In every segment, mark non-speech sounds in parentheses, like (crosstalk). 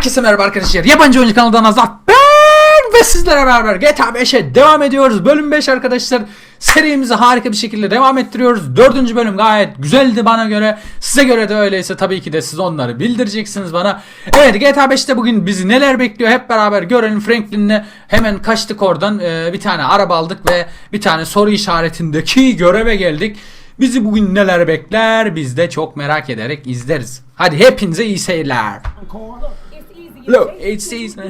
Herkese merhaba arkadaşlar. Yabancı oyuncu kanalından Azat ben ve sizlerle beraber GTA 5'e devam ediyoruz. Bölüm 5 arkadaşlar. Serimizi harika bir şekilde devam ettiriyoruz. Dördüncü bölüm gayet güzeldi bana göre. Size göre de öyleyse tabii ki de siz onları bildireceksiniz bana. Evet GTA 5'te bugün bizi neler bekliyor hep beraber görelim. Franklin'le hemen kaçtık oradan. Ee, bir tane araba aldık ve bir tane soru işaretindeki göreve geldik. Bizi bugün neler bekler biz de çok merak ederek izleriz. Hadi hepinize iyi seyirler. Look, it's easy.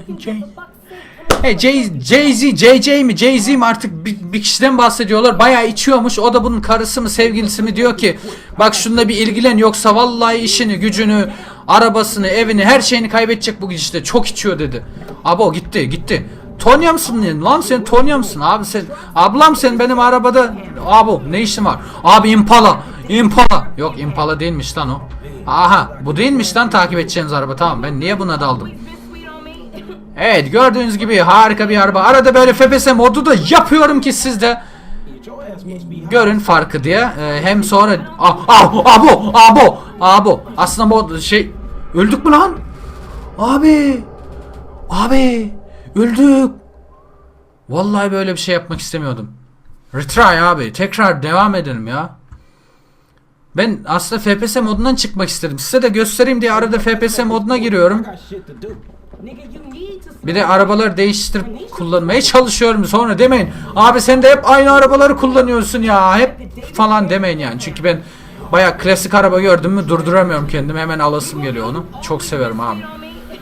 Hey Jay, Jay-Z, JJ mi Jay-Z mi artık bir, bir kişiden bahsediyorlar. Bayağı içiyormuş. O da bunun karısı mı sevgilisi mi diyor ki bak şununla bir ilgilen yoksa vallahi işini, gücünü, arabasını, evini, her şeyini kaybedecek bu gidişte. Çok içiyor dedi. Abo gitti, gitti. Tonya mısın lan sen Tonya mısın abi sen ablam sen benim arabada abi ne işin var abi Impala Impala yok Impala değilmiş lan o aha bu değilmiş lan takip edeceğiniz araba tamam ben niye buna daldım Evet gördüğünüz gibi harika bir araba. Arada böyle FPS modu da yapıyorum ki siz de görün farkı diye. Ee, hem sonra ah, ah, abo abo abo aslında mod şey öldük mü lan? Abi abi öldük. Vallahi böyle bir şey yapmak istemiyordum. Retry abi tekrar devam edelim ya. Ben aslında FPS modundan çıkmak istedim. Size de göstereyim diye arada FPS moduna giriyorum. Bir de arabaları değiştirip kullanmaya çalışıyorum sonra demeyin. Abi sen de hep aynı arabaları kullanıyorsun ya. Hep falan demeyin yani. Çünkü ben baya klasik araba gördüm mü durduramıyorum kendimi. Hemen alasım geliyor onu. Çok severim abi.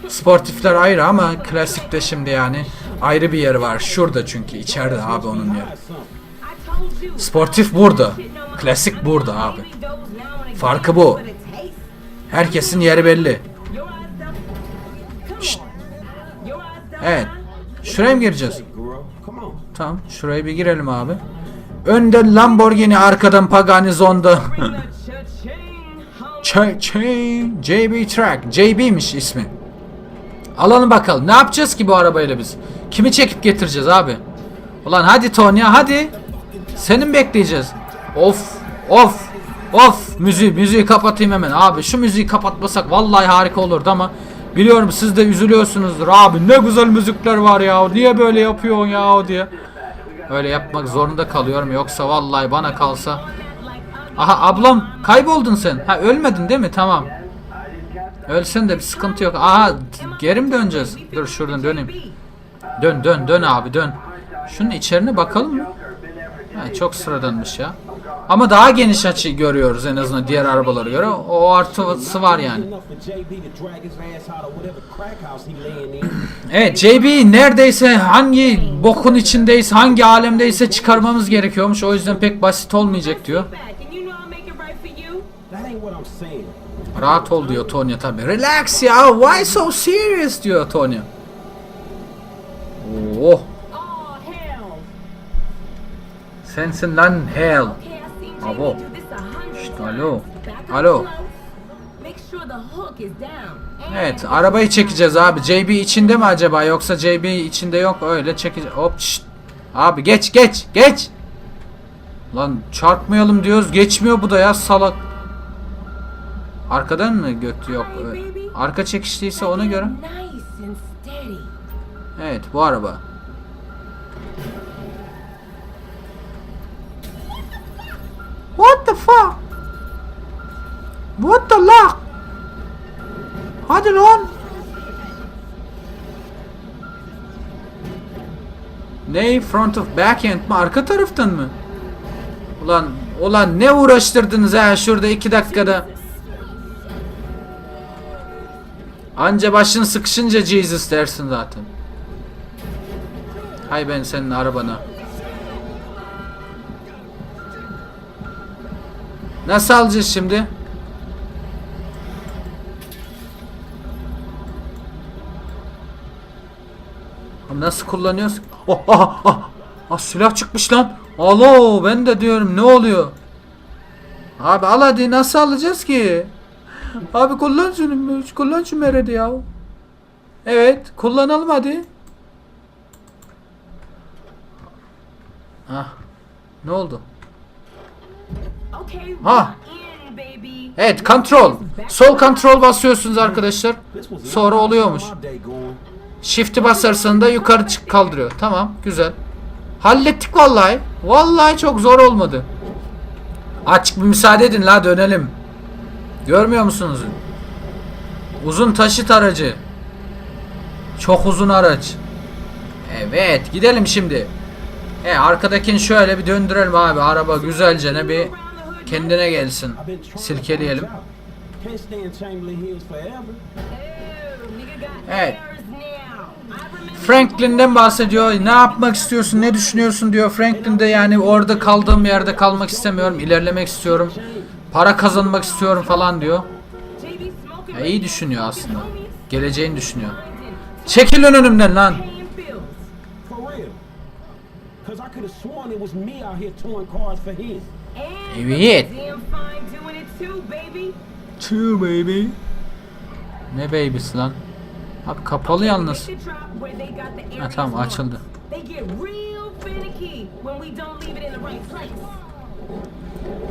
Sportifler ayrı ama klasik de şimdi yani ayrı bir yeri var. Şurada çünkü içeride abi onun yeri. Sportif burada. Klasik burada abi. Farkı bu. Herkesin yeri belli. Şşt. Evet. Şuraya mı gireceğiz? Tamam. Şuraya bir girelim abi. Önden Lamborghini, arkadan Pagani Zonda. (laughs) Ch- Ch- JB Track. JB'miş ismi. Alalım bakalım. Ne yapacağız ki bu arabayla biz? Kimi çekip getireceğiz abi? Ulan hadi Tonya hadi. Senin bekleyeceğiz. Of of of müziği müziği kapatayım hemen. Abi şu müziği kapatmasak vallahi harika olurdu ama biliyorum siz de üzülüyorsunuzdur. Abi ne güzel müzikler var ya. Niye böyle yapıyorsun ya diye. Öyle yapmak zorunda kalıyorum yoksa vallahi bana kalsa. Aha ablam kayboldun sen. Ha ölmedin değil mi? Tamam. Ölsen de bir sıkıntı yok. Aha geri mi döneceğiz? Dur şuradan döneyim. Dön dön dön abi dön. Şunun içerine bakalım mı? Ha, çok sıradanmış ya. Ama daha geniş açı görüyoruz en azından diğer arabalara göre. O artısı var yani. Evet JB neredeyse hangi bokun içindeyse hangi alemdeyse çıkarmamız gerekiyormuş. O yüzden pek basit olmayacak diyor. Rahat ol diyor Tonya tabi. Relax ya why so serious diyor Tonya. Oh sensin lan hell. Abo. Şşt, alo. Alo. Evet arabayı çekeceğiz abi. JB içinde mi acaba yoksa JB içinde yok öyle çekeceğiz. Hop şşt. Abi geç geç geç. Lan çarpmayalım diyoruz geçmiyor bu da ya salak. Arkadan mı göt yok? Arka çekişliyse ona göre. Evet bu araba. What the fuck? What the luck? Hadi lan. Ne front of backend mi? Arka taraftan mı? Ulan ulan ne uğraştırdınız ha şurada iki dakikada. Anca başın sıkışınca Jesus dersin zaten. Hay ben senin arabana. Nasıl alacağız şimdi? Nasıl kullanıyoruz? Oh, ah, ah, ah, silah çıkmış lan. Alo ben de diyorum ne oluyor? Abi al hadi nasıl alacağız ki? Abi kullan şunu. Kullan şu meredi ya. Evet kullanalım hadi. Ah. Ne oldu? Ha. baby. Evet kontrol. Sol kontrol basıyorsunuz arkadaşlar. Sonra oluyormuş. Shift'i basarsan da yukarı çık kaldırıyor. Tamam güzel. Hallettik vallahi. Vallahi çok zor olmadı. Açık bir müsaade edin la dönelim. Görmüyor musunuz? Uzun taşıt aracı. Çok uzun araç. Evet gidelim şimdi. E arkadakini şöyle bir döndürelim abi. Araba güzelce ne bir kendine gelsin. Silkeleyelim. Evet. Franklin'den bahsediyor. Ne yapmak istiyorsun, ne düşünüyorsun diyor. Franklin de yani orada kaldığım yerde kalmak istemiyorum. ilerlemek istiyorum. Para kazanmak istiyorum falan diyor. Ya iyi düşünüyor aslında. Geleceğini düşünüyor. Çekil önümden lan. Cause I could have sworn it was me out here towing cars for him. Evet. too, baby. Ne baby'si lan? Abi kapalı yalnız. Ha tamam açıldı.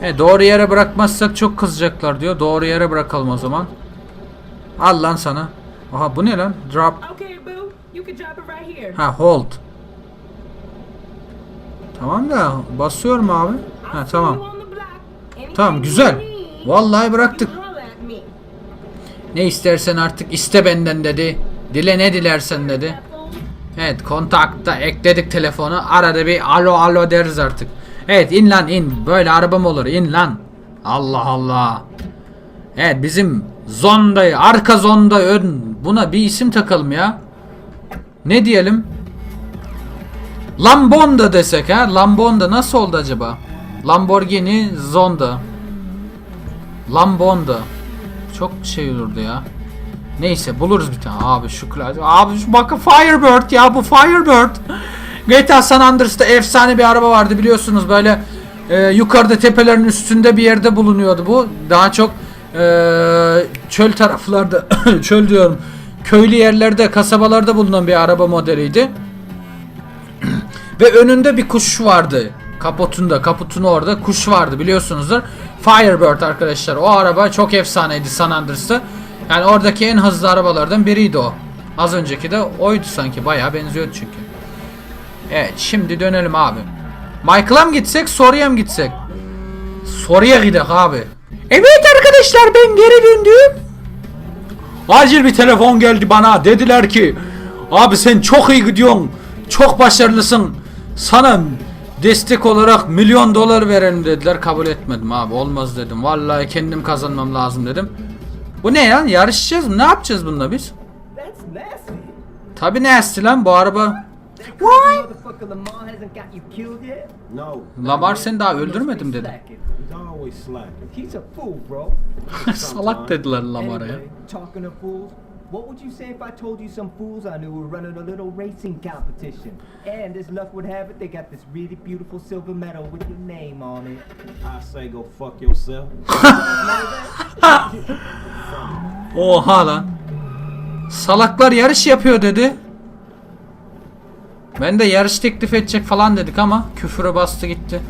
E doğru yere bırakmazsak çok kızacaklar diyor. Doğru yere bırakalım o zaman. Al lan sana. Aha bu ne lan? Drop. Ha hold. Tamam da basıyorum abi. Ha tamam. Tamam güzel. Vallahi bıraktık. Ne istersen artık iste benden dedi. Dile ne dilersen dedi. Evet kontakta ekledik telefonu. Arada bir alo alo deriz artık. Evet in lan in. Böyle araba mı olur? İn lan. Allah Allah. Evet bizim zondayı arka zonda ön buna bir isim takalım ya. Ne diyelim? Lambonda desek ha. Lambonda nasıl oldu acaba? Lamborghini Zonda. Lambonda. Çok şey olurdu ya. Neyse buluruz bir tane. Abi şu klas. Abi şu bakın Firebird ya bu Firebird. GTA San Andreas'ta efsane bir araba vardı biliyorsunuz böyle e, yukarıda tepelerin üstünde bir yerde bulunuyordu bu. Daha çok e, çöl taraflarda (coughs) çöl diyorum köylü yerlerde kasabalarda bulunan bir araba modeliydi. (coughs) Ve önünde bir kuş vardı. Kaputunda, kaputun orada kuş vardı biliyorsunuzdur. Firebird arkadaşlar. O araba çok efsaneydi San Andreas'ta. Yani oradaki en hızlı arabalardan biriydi o. Az önceki de oydu sanki. Bayağı benziyordu çünkü. Evet şimdi dönelim abi. Michael'a mı gitsek soruya mı gitsek? Soruya gidelim abi. Evet arkadaşlar ben geri döndüm. Acil bir telefon geldi bana. Dediler ki abi sen çok iyi gidiyorsun. Çok başarılısın. Sana destek olarak milyon dolar verelim dediler. Kabul etmedim abi. Olmaz dedim. Vallahi kendim kazanmam lazım dedim. Bu ne ya? Yarışacağız mı? Ne yapacağız bununla biz? Tabi nasty lan bu araba. Motherfucker Lamar seni daha öldürmedim dedi. (laughs) Salak dediler Lamar'a ya. What would you say if I told you some fools I knew were running a little racing competition? And as luck would have it, they got this really beautiful silver medal with your name on it. I say go fuck yourself. (laughs) Oha lan. Salaklar yarış yapıyor dedi. Ben de yarış teklif edecek falan dedik ama küfürü bastı gitti.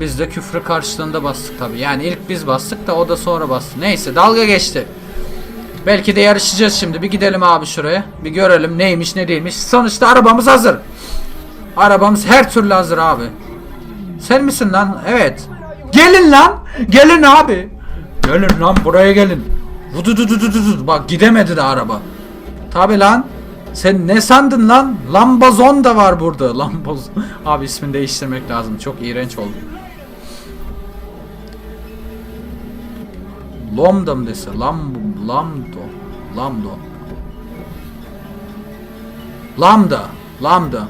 Biz de küfrü karşılığında bastık tabi. Yani ilk biz bastık da o da sonra bastı. Neyse dalga geçti. Belki de yarışacağız şimdi. Bir gidelim abi şuraya. Bir görelim neymiş ne değilmiş. Sonuçta arabamız hazır. Arabamız her türlü hazır abi. Sen misin lan? Evet. Gelin lan. Gelin abi. Gelin lan buraya gelin. Vududududududu. Bak gidemedi de araba. Tabi lan. Sen ne sandın lan? Lambazon da var burada. (laughs) Lambaz. Abi ismini değiştirmek lazım. Çok iğrenç oldu. Lomda mı dese? Lam, lamdo. Lamdo. Lambda. Lambda.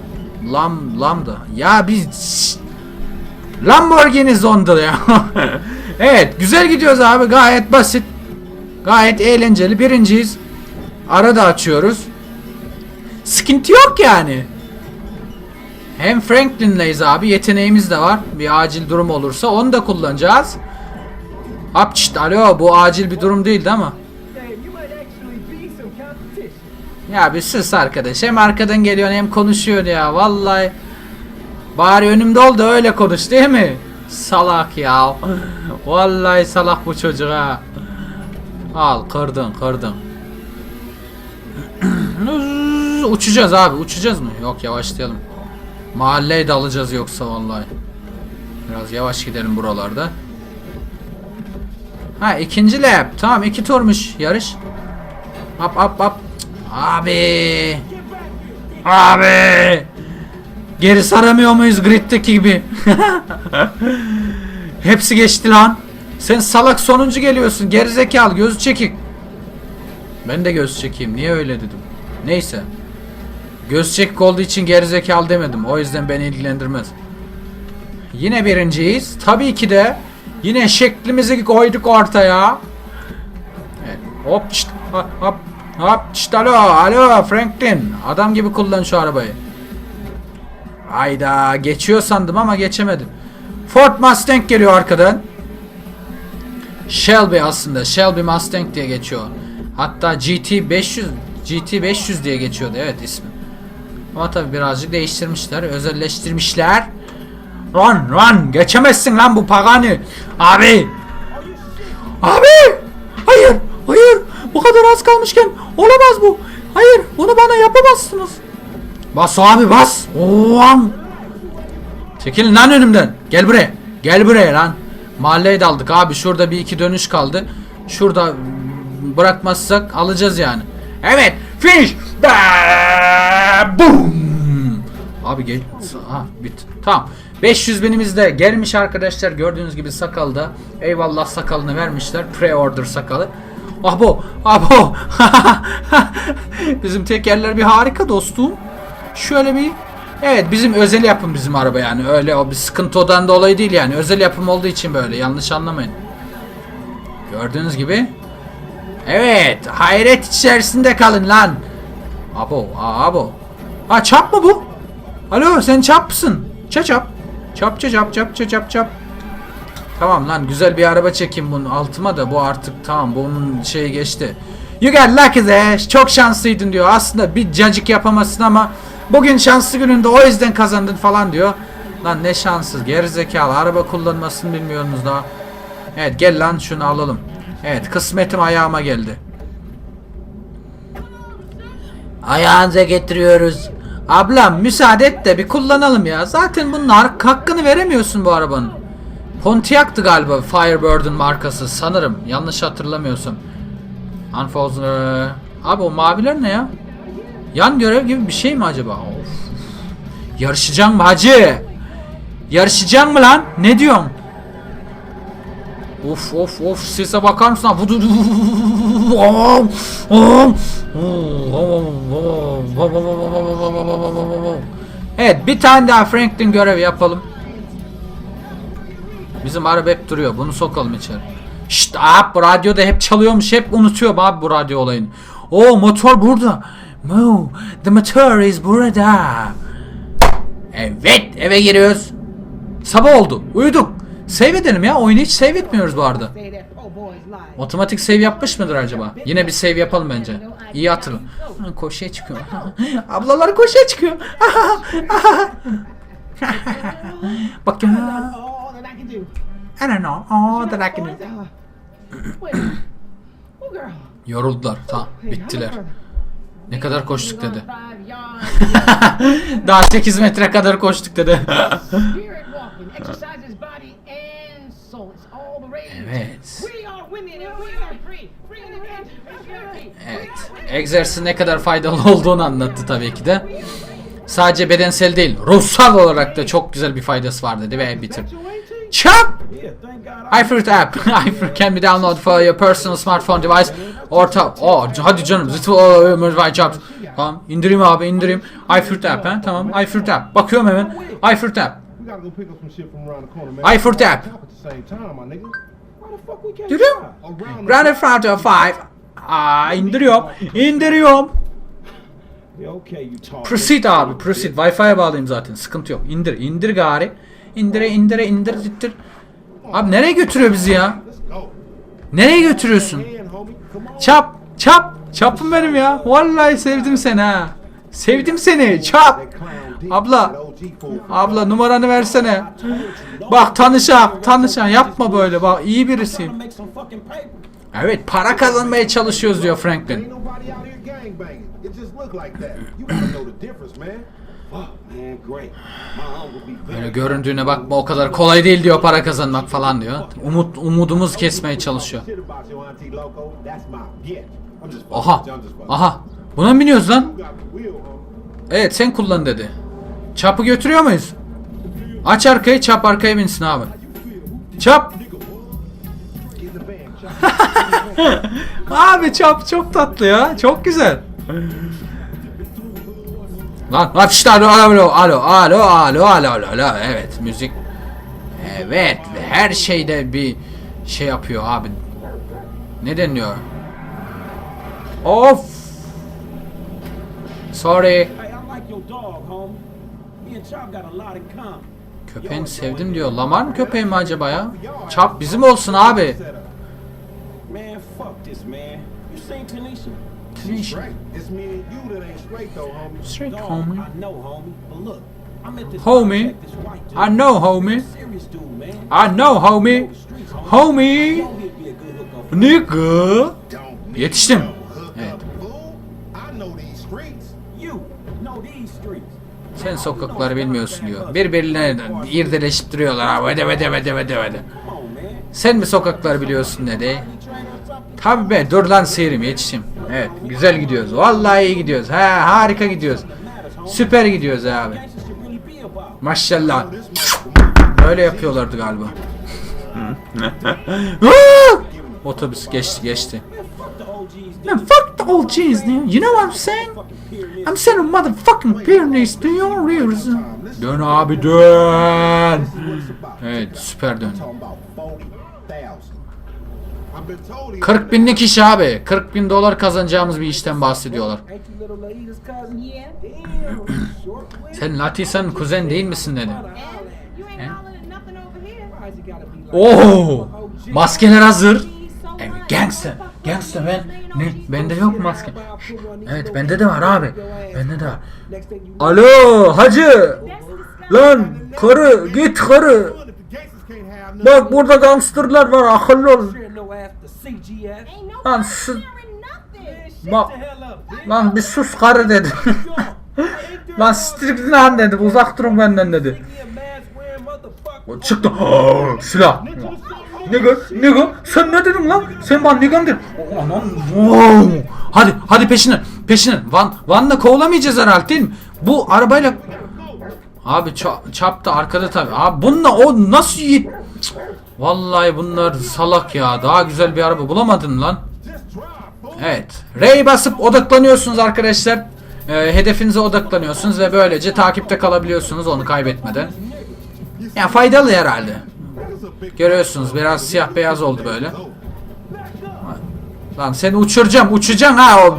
Lam, lambda. Ya biz... Lamborghini Zonda ya. (laughs) evet güzel gidiyoruz abi gayet basit. Gayet eğlenceli. Birinciyiz. Arada açıyoruz. Sıkıntı yok yani. Hem Franklin'leyiz abi. Yeteneğimiz de var. Bir acil durum olursa onu da kullanacağız. Hop çıt alo bu acil bir durum değildi ama. Ya bir sus arkadaş. Hem arkadan geliyorsun hem konuşuyorsun ya. Vallahi. Bari önümde ol da öyle konuş değil mi? Salak ya. (laughs) Vallahi salak bu çocuk ha. Al kırdın kırdın. (clears throat) uçacağız abi uçacağız mı? Yok yavaşlayalım. Mahalleyi de alacağız yoksa vallahi. Biraz yavaş gidelim buralarda. Ha ikinci lap. Tamam iki turmuş yarış. Hop hop hop. Abi. Abi. Geri saramıyor muyuz griddeki gibi? (laughs) Hepsi geçti lan. Sen salak sonuncu geliyorsun. Gerizekalı gözü çekik. Ben de göz çekeyim. Niye öyle dedim? Neyse. Göz çekik olduğu için gerizekalı demedim. O yüzden beni ilgilendirmez. Yine birinciyiz. Tabii ki de yine şeklimizi koyduk ortaya. Evet. Hop şşt, hop hop hop şşt, alo alo Franklin adam gibi kullan şu arabayı. Hayda geçiyor sandım ama geçemedim. Ford Mustang geliyor arkadan. Shelby aslında Shelby Mustang diye geçiyor. Hatta GT 500 GT 500 diye geçiyordu evet ismi. Ama tabi birazcık değiştirmişler, özelleştirmişler. Run run geçemezsin lan bu Pagani. Abi. Abi. Hayır hayır bu kadar az kalmışken olamaz bu. Hayır bunu bana yapamazsınız. Bas abi bas. Oğam. Çekilin lan önümden. Gel buraya. Gel buraya lan. Mahalleye daldık abi. Şurada bir iki dönüş kaldı. Şurada bırakmazsak alacağız yani. Evet. Finish. Da boom. Abi gel. Ha bit. Tamam. 500 binimiz de gelmiş arkadaşlar. Gördüğünüz gibi sakalda. Eyvallah sakalını vermişler. Pre-order sakalı. Bu. Ah bu. Bizim tekerler bir harika dostum. Şöyle bir Evet bizim özel yapım bizim araba yani öyle o bir sıkıntı odan dolayı değil yani özel yapım olduğu için böyle yanlış anlamayın. Gördüğünüz gibi. Evet hayret içerisinde kalın lan. Abo abo. Ha çap mı bu? Alo sen çap mısın? Ça çap. Çap ça çap çap ça çap çap. Tamam lan güzel bir araba çekeyim bunun altıma da bu artık tamam bunun şeyi geçti. You got lucky there. Çok şanslıydın diyor. Aslında bir cacık yapamazsın ama bugün şanslı gününde o yüzden kazandın falan diyor. Lan ne şanssız gerizekalı araba kullanmasını bilmiyorsunuz daha. Evet gel lan şunu alalım. Evet kısmetim ayağıma geldi. Ayağınıza getiriyoruz. Ablam müsaade et de bir kullanalım ya. Zaten bunun hak- hakkını veremiyorsun bu arabanın. Pontiac'tı galiba Firebird'ın markası sanırım. Yanlış hatırlamıyorsam. Unfrozen. Abi o maviler ne ya? Yan görev gibi bir şey mi acaba? Of. Yarışacaksın mı hacı? Yarışacaksın mı lan? Ne diyorsun? Of of of sese bakar mısın? Vudu- Evet bir tane daha Franklin görevi yapalım. Bizim araba hep duruyor. Bunu sokalım içeri. Şşt bu radyoda hep çalıyormuş. Hep unutuyorum abi bu radyo olayını. O motor burada. Mo, the motor is burada. Evet eve giriyoruz. Sabah oldu. Uyuduk. Save edelim ya. Oyunu hiç save etmiyoruz bu arada. Otomatik save yapmış mıdır acaba? Yine bir save yapalım bence. İyi hatırla. Ha, Koşuya çıkıyor. (laughs) Ablalar koşuya çıkıyor. Bak ya. All I don't know. Oh, that I can do. Oh. Yoruldular. Tamam. Bittiler. Ne kadar koştuk dedi. (laughs) Daha 8 metre kadar koştuk dedi. (laughs) Free. Evet. Egzersizin ne kadar faydalı olduğunu anlattı tabii ki de. Sadece bedensel değil, ruhsal olarak da çok güzel bir faydası var dedi ve bitir. Çap! İFruit app. (laughs) iFruit can be downloaded for your personal smartphone device or tab. Oh, hadi canım. Zıtı o modify jobs. Tamam. indireyim abi indireyim. iFruit app ha. Tamam. iFruit app. Bakıyorum hemen. iFruit app. İFruit app. Drive? Around Grand Theft Auto 5. Aa indiriyorum. İndiriyorum. Yeah, okay, you talk. Proceed abi. Proceed. Wi-Fi'ye bağlayayım zaten. Sıkıntı yok. İndir. indir gari. İndire indire indir ittir. Abi nereye götürüyor bizi ya? Nereye götürüyorsun? Çap, çap. Çapım benim ya. Vallahi sevdim seni ha. Sevdim seni. Çap. Abla. Abla numaranı versene. Bak tanışak tanışak yapma böyle bak iyi birisi. Evet para kazanmaya çalışıyoruz diyor Franklin. Böyle göründüğüne bakma o kadar kolay değil diyor para kazanmak falan diyor. Umut umudumuz kesmeye çalışıyor. Aha. Aha. Buna mı biniyoruz lan? Evet sen kullan dedi. Çapı götürüyor muyuz? Aç arkayı çap arkaya binsin abi. Çap. (laughs) Abi çap çok tatlı ya. Çok güzel. Lan lan işte alo alo alo alo alo alo alo alo evet müzik evet ve her şeyde bir şey yapıyor abi ne deniyor of sorry Köpeğini sevdim diyor. Lamar mı köpeği mi acaba ya? Çap bizim olsun abi. Tanisha. Straight homie. Homie. I know homie. I know homie. Homie. Nigga. Yetiştim. Sen sokakları bilmiyorsun diyor. Birbirlerine irdeleşip duruyorlar abi. Vede vede vede vede vede. Sen mi sokakları biliyorsun dedi. Any trainer or something? Tabi be dur lan seyrim yetişim. Evet güzel gidiyoruz. Vallahi iyi gidiyoruz. He harika gidiyoruz. Süper gidiyoruz abi. Maşallah. Böyle yapıyorlardı galiba. Otobüs geçti geçti. Man, fuck the old cheese. You know what I'm saying? I'm sending motherfucking pyramids to your ears. Dön abi dön. Evet süper dön. 40 binlik iş abi. 40 bin dolar kazanacağımız bir işten bahsediyorlar. (coughs) Sen Latisan kuzen değil misin dedi. Oo, oh, maskeler hazır. Gangster. Gangsta ben ne? Bende yok maske. Evet bende de var abi. Bende de var. Alo hacı. Lan karı git karı. Bak burada gangsterlar var akıllı ol. Lan sus. Bak. Lan bir sus karı dedi. (laughs) Lan striktin han dedi uzak durun benden dedi. Çıktı (gasps) silah. Nigga, nigga, sen ne dedin lan? Sen bana nigga dedin? Aman, wow. Hadi, hadi peşine, peşine. Van, Van'la kovulamayacağız herhalde değil mi? Bu arabayla... Abi ça- çap da arkada tabi. Abi bununla o nasıl? Cık. Vallahi bunlar salak ya. Daha güzel bir araba bulamadın lan. Evet. R'ye basıp odaklanıyorsunuz arkadaşlar. Ee, hedefinize odaklanıyorsunuz ve böylece takipte kalabiliyorsunuz onu kaybetmeden. Ya faydalı herhalde. Görüyorsunuz biraz siyah beyaz oldu böyle. Lan seni uçuracağım, uçacaksın ha o.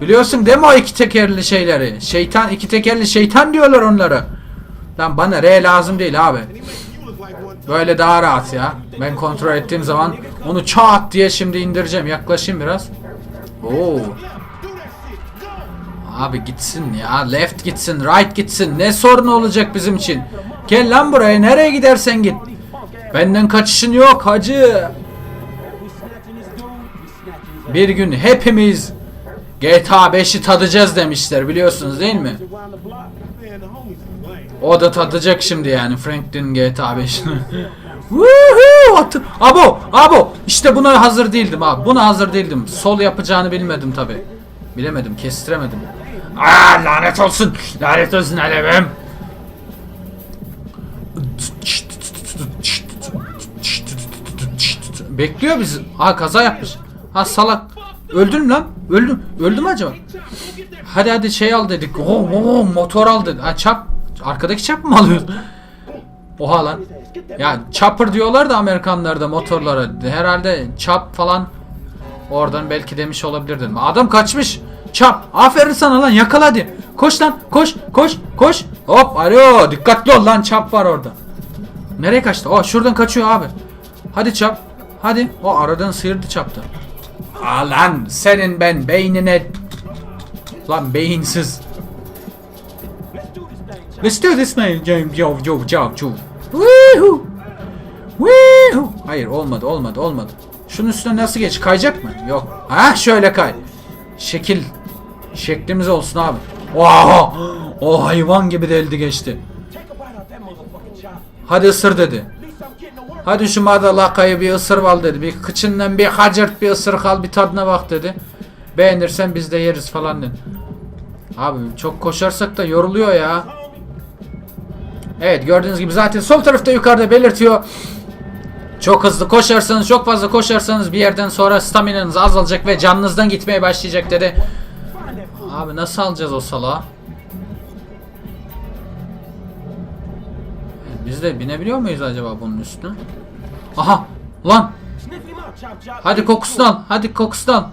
Biliyorsun değil mi o iki tekerli şeyleri? Şeytan, iki tekerli şeytan diyorlar onları. Lan bana R lazım değil abi. Böyle daha rahat ya. Ben kontrol ettiğim zaman onu çat diye şimdi indireceğim. Yaklaşayım biraz. Oo. Abi gitsin ya. Left gitsin, right gitsin. Ne sorun olacak bizim için? Gel lan buraya. Nereye gidersen git. Benden kaçışın yok hacı. Bir gün hepimiz GTA 5'i tadacağız demişler biliyorsunuz değil mi? O da tadacak şimdi yani Franklin GTA 5'ini. (laughs) Woohoo! Abo! Abo! İşte buna hazır değildim abi. Buna hazır değildim. Sol yapacağını bilmedim tabi. Bilemedim, kestiremedim. Aa lanet olsun! Lanet olsun alevim! Bekliyor bizi. Ha kaza yapmış. Ha salak. Öldün mü lan? Öldüm. Öldü mü acaba? Hadi hadi şey al dedik. Oo, oo, motor al dedi. Ha çap. Arkadaki çap mı alıyoruz? Oha lan. Ya chopper diyorlar da Amerikanlarda motorlara. Herhalde çap falan oradan belki demiş olabilir dedim. Adam kaçmış. Çap. Aferin sana lan yakala hadi. Koş lan koş koş koş. Hop alo dikkatli ol lan çap var orada. Nereye kaçtı? O şuradan kaçıyor abi. Hadi çap. Hadi. O aradan sıyırdı çaptı. Aa lan senin ben beynine. Lan beyinsiz. Let's do this man. Yo yo yo yo. Woohoo. Woohoo. Hayır olmadı olmadı olmadı. Şunun üstüne nasıl geç? Kayacak mı? Yok. Ha şöyle kay. Şekil. Şeklimiz olsun abi. Oha! O hayvan gibi deldi geçti. Hadi ısır dedi. Hadi şu madalakayı bir ısır al dedi. Bir kıçından bir hacırt bir ısırık al bir tadına bak dedi. Beğenirsen biz de yeriz falan dedi. Abi çok koşarsak da yoruluyor ya. Evet gördüğünüz gibi zaten sol tarafta yukarıda belirtiyor. Çok hızlı koşarsanız çok fazla koşarsanız bir yerden sonra staminanız azalacak ve canınızdan gitmeye başlayacak dedi. Abi nasıl alacağız o salağı? Biz de binebiliyor muyuz acaba bunun üstüne? Aha! Lan! Hadi kokusunu al. Hadi kokusunu al.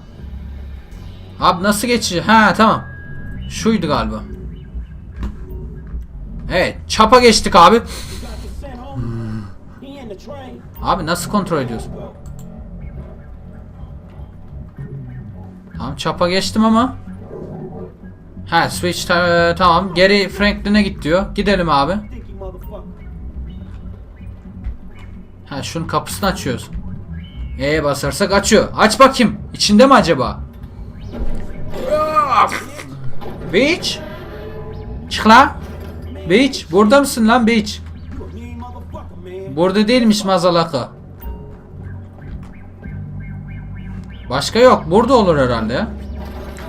Abi nasıl geçeceğiz? Ha tamam. Şuydu galiba. Evet. Çapa geçtik abi. Train. Abi nasıl kontrol ediyoruz? Tamam çapa geçtim ama. Ha switch ta- tamam. Geri Franklin'e git diyor. Gidelim abi. Ha şunun kapısını açıyoruz. E'ye basarsak açıyor. Aç bakayım. İçinde mi acaba? Beach. Çık lan. Beach. Burada mısın lan Beach? Burada değilmiş mazalaka. Başka yok. Burada olur herhalde.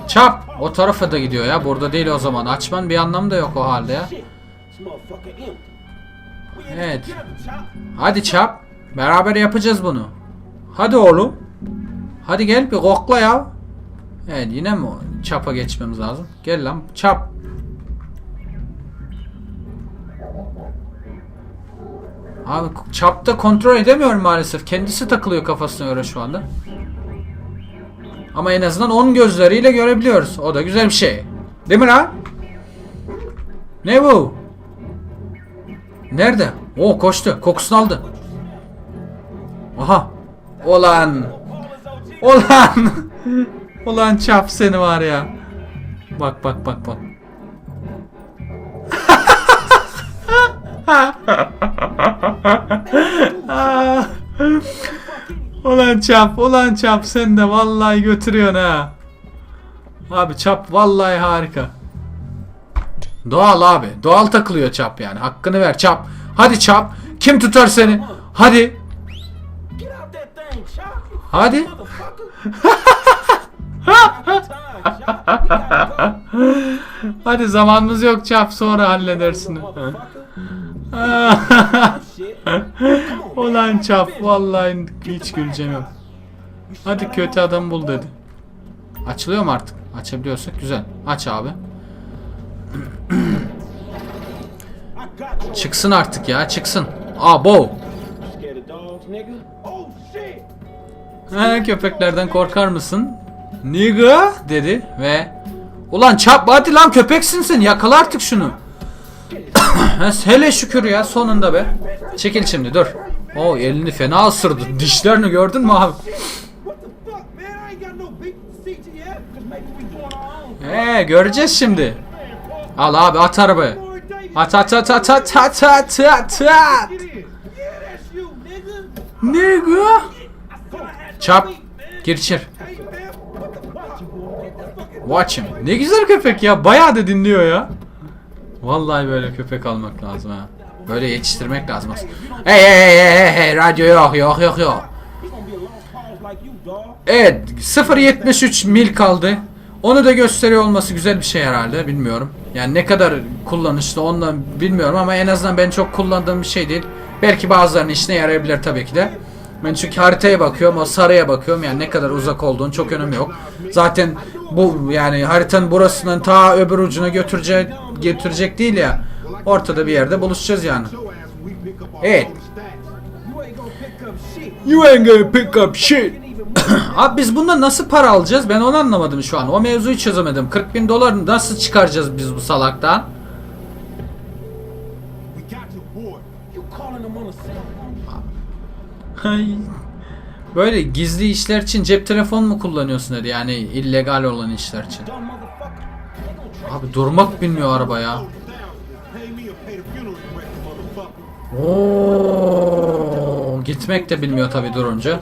Çap. O tarafa da gidiyor ya. Burada değil o zaman. Açman bir anlamı da yok o halde ya. Evet. Hadi çap. Beraber yapacağız bunu. Hadi oğlum. Hadi gel bir kokla ya. Evet yine mi çapa geçmemiz lazım? Gel lan çap. Abi çapta kontrol edemiyorum maalesef. Kendisi takılıyor kafasına göre şu anda. Ama en azından onun gözleriyle görebiliyoruz. O da güzel bir şey. Değil mi lan? Ne bu? Nerede? O koştu. Kokusunu aldı. Aha. Olan. Olan. (laughs) Ulan çap seni var ya. Bak bak bak bak. (laughs) ulan çap, ulan çap sen de vallahi götürüyorsun ha. Abi çap vallahi harika. Doğal abi. Doğal takılıyor çap yani. Hakkını ver çap. Hadi çap. Kim tutar seni? Hadi. Hadi. Hadi zamanımız yok çap sonra halledersin. Ulan çap vallahi hiç güleceğim yok. Hadi kötü adam bul dedi. Açılıyor mu artık? Açabiliyorsak güzel. Aç abi. Çıksın artık ya çıksın. Abo. He, köpeklerden korkar mısın? Nigga dedi ve Ulan çap hadi lan köpeksin sen yakala artık şunu. (coughs) Hele şükür ya sonunda be. Çekil şimdi dur. O elini fena ısırdı. Dişlerini gördün mü abi? He göreceğiz şimdi. Al abi at arabayı. At at at at at at at at at. Nigga. Nigga. I thought I had Çap. Gir içeri. Watch him. Ne güzel köpek ya. Bayağı da dinliyor ya. Vallahi böyle köpek almak lazım ha. Böyle yetiştirmek lazım aslında. Hey hey hey hey hey radyo yok yok yok yok. Evet 0.73 mil kaldı. Onu da gösteriyor olması güzel bir şey herhalde bilmiyorum. Yani ne kadar kullanışlı ondan bilmiyorum ama en azından ben çok kullandığım bir şey değil. Belki bazılarının işine yarayabilir tabii ki de. Ben çünkü haritaya bakıyorum, o sarıya bakıyorum. Yani ne kadar uzak olduğunu çok önemi yok. Zaten bu yani haritanın burasından ta öbür ucuna götürecek götürecek değil ya. Ortada bir yerde buluşacağız yani. Evet. You ain't gonna pick up shit. (coughs) Abi biz bundan nasıl para alacağız? Ben onu anlamadım şu an. O mevzuyu çözemedim. 40 bin dolar nasıl çıkaracağız biz bu salaktan? Böyle gizli işler için cep telefon mu kullanıyorsun dedi yani illegal olan işler için. Abi durmak bilmiyor araba ya. Oo, gitmek de bilmiyor tabi durunca.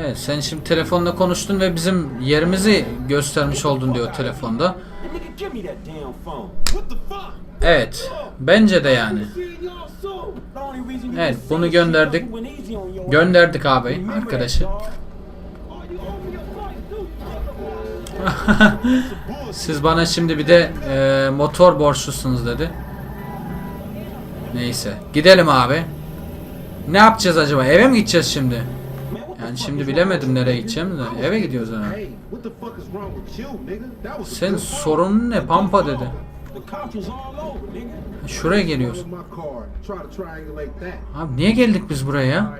Evet sen şimdi telefonla konuştun ve bizim yerimizi göstermiş oldun diyor telefonda. Evet bence de yani. Evet, bunu gönderdik. Gönderdik abi arkadaşı. (laughs) Siz bana şimdi bir de e, motor borçlusunuz dedi. Neyse. Gidelim abi. Ne yapacağız acaba? Eve mi gideceğiz şimdi? Yani şimdi bilemedim nereye gideceğim de. Eve gidiyoruz ha. Senin sorunun ne? Pampa dedi. Şuraya geliyoruz. Abi niye geldik biz buraya?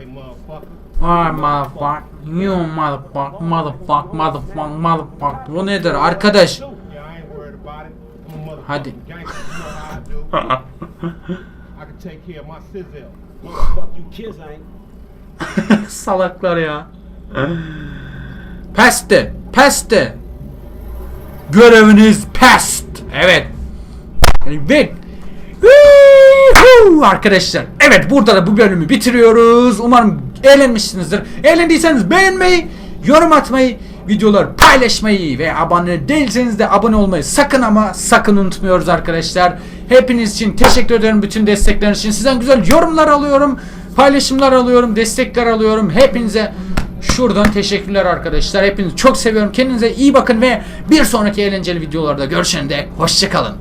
Ay motherfuck. You motherfuck. Motherfuck. Motherfuck. Motherfuck. Bu nedir arkadaş? Hadi. (laughs) Salaklar ya. Peste. Peste. Göreviniz pest. Evet. Evet. Arkadaşlar evet burada da bu bölümü bitiriyoruz. Umarım eğlenmişsinizdir. Eğlendiyseniz beğenmeyi, yorum atmayı, videoları paylaşmayı ve abone değilseniz de abone olmayı sakın ama sakın unutmuyoruz arkadaşlar. Hepiniz için teşekkür ederim bütün destekleriniz için. Sizden güzel yorumlar alıyorum, paylaşımlar alıyorum, destekler alıyorum. Hepinize şuradan teşekkürler arkadaşlar. Hepinizi çok seviyorum. Kendinize iyi bakın ve bir sonraki eğlenceli videolarda görüşene dek hoşçakalın.